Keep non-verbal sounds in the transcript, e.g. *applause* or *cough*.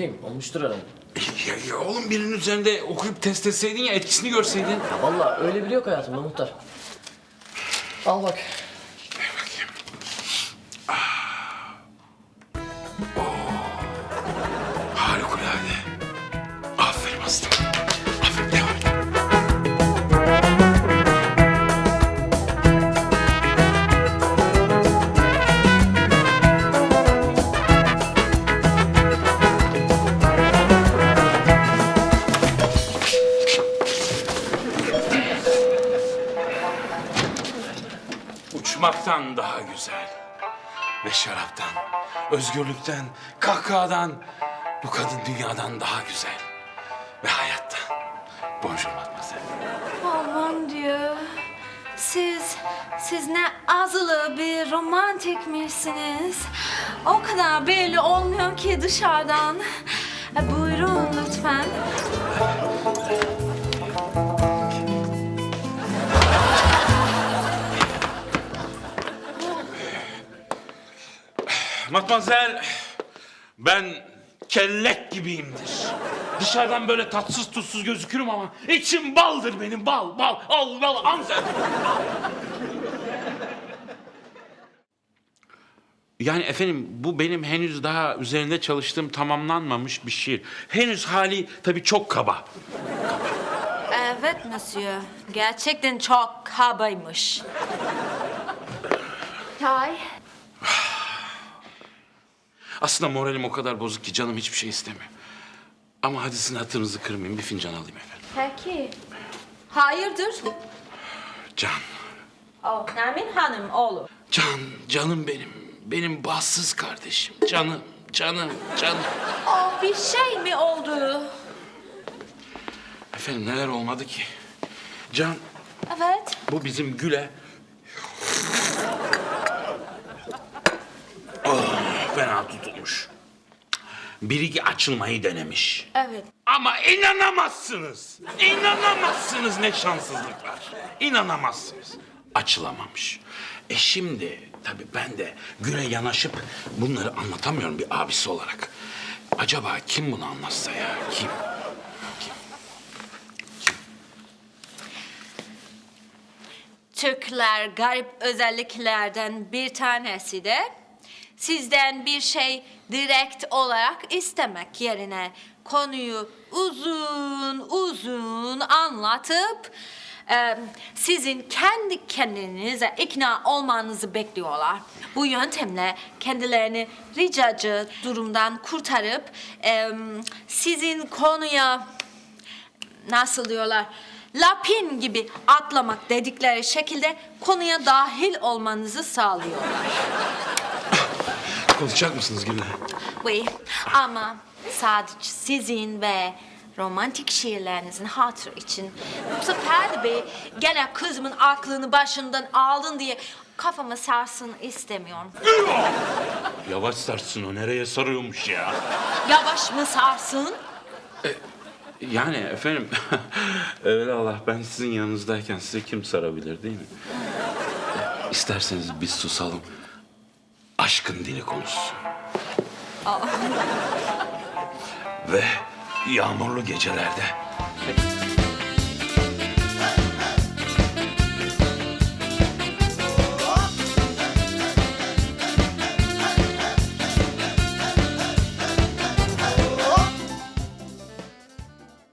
bileyim olmuştur herhalde. Ya, ya oğlum birinin üzerinde okuyup test etseydin ya etkisini görseydin. Ya vallahi öyle biri yok hayatımda muhtar. Al bak. Uçmaktan daha güzel. Ve şaraptan, özgürlükten, kahkahadan, bu kadın dünyadan daha güzel. Ve hayattan. Bonjour mademoiselle. Aman diyor. Siz, siz ne azılı bir romantikmişsiniz. O kadar belli olmuyor ki dışarıdan. E, buyurun lütfen. Matmazel, ben kellek gibiyimdir. Dışarıdan böyle tatsız tuzsuz gözükürüm ama içim baldır benim bal bal al bal anzel. Yani efendim bu benim henüz daha üzerinde çalıştığım tamamlanmamış bir şiir. Henüz hali tabii çok kaba. Evet monsieur. Gerçekten çok kabaymış. Tay. Aslında moralim o kadar bozuk ki canım hiçbir şey istemiyor. Ama hadi sizin hatırınızı kırmayayım bir fincan alayım efendim. Peki. Hayırdır? Can, Oh, Nermin Hanım oğlu. can, canım benim. Benim bahtsız kardeşim. Canım, canım, canım. Oh, bir şey mi oldu? Efendim neler olmadı ki? Can, Evet. bu bizim Gül'e... Oh, fena tutulmuş. Birigi açılmayı denemiş. Evet. Ama inanamazsınız. İnanamazsınız ne şanssızlıklar. İnanamazsınız. Açılamamış. E şimdi tabii ben de Gül'e yanaşıp bunları anlatamıyorum bir abisi olarak. Acaba kim bunu anlatsa ya? Kim? Türkler garip özelliklerden bir tanesi de sizden bir şey direkt olarak istemek yerine konuyu uzun uzun anlatıp sizin kendi kendinize ikna olmanızı bekliyorlar. Bu yöntemle kendilerini ricacı durumdan kurtarıp sizin konuya nasıl diyorlar lapin gibi atlamak dedikleri şekilde konuya dahil olmanızı sağlıyorlar. Konuşacak mısınız Gül'le? Oui, ama sadece sizin ve romantik şiirlerinizin hatırı için. Bu sefer de bir gene kızımın aklını başından aldın diye kafama sarsın istemiyorum. Yavaş sarsın o nereye sarıyormuş ya? Yavaş mı sarsın? Yani efendim *laughs* Allah ben sizin yanınızdayken size kim sarabilir değil mi? E, İsterseniz biz susalım. Aşkın dili konuşsun. Ve yağmurlu gecelerde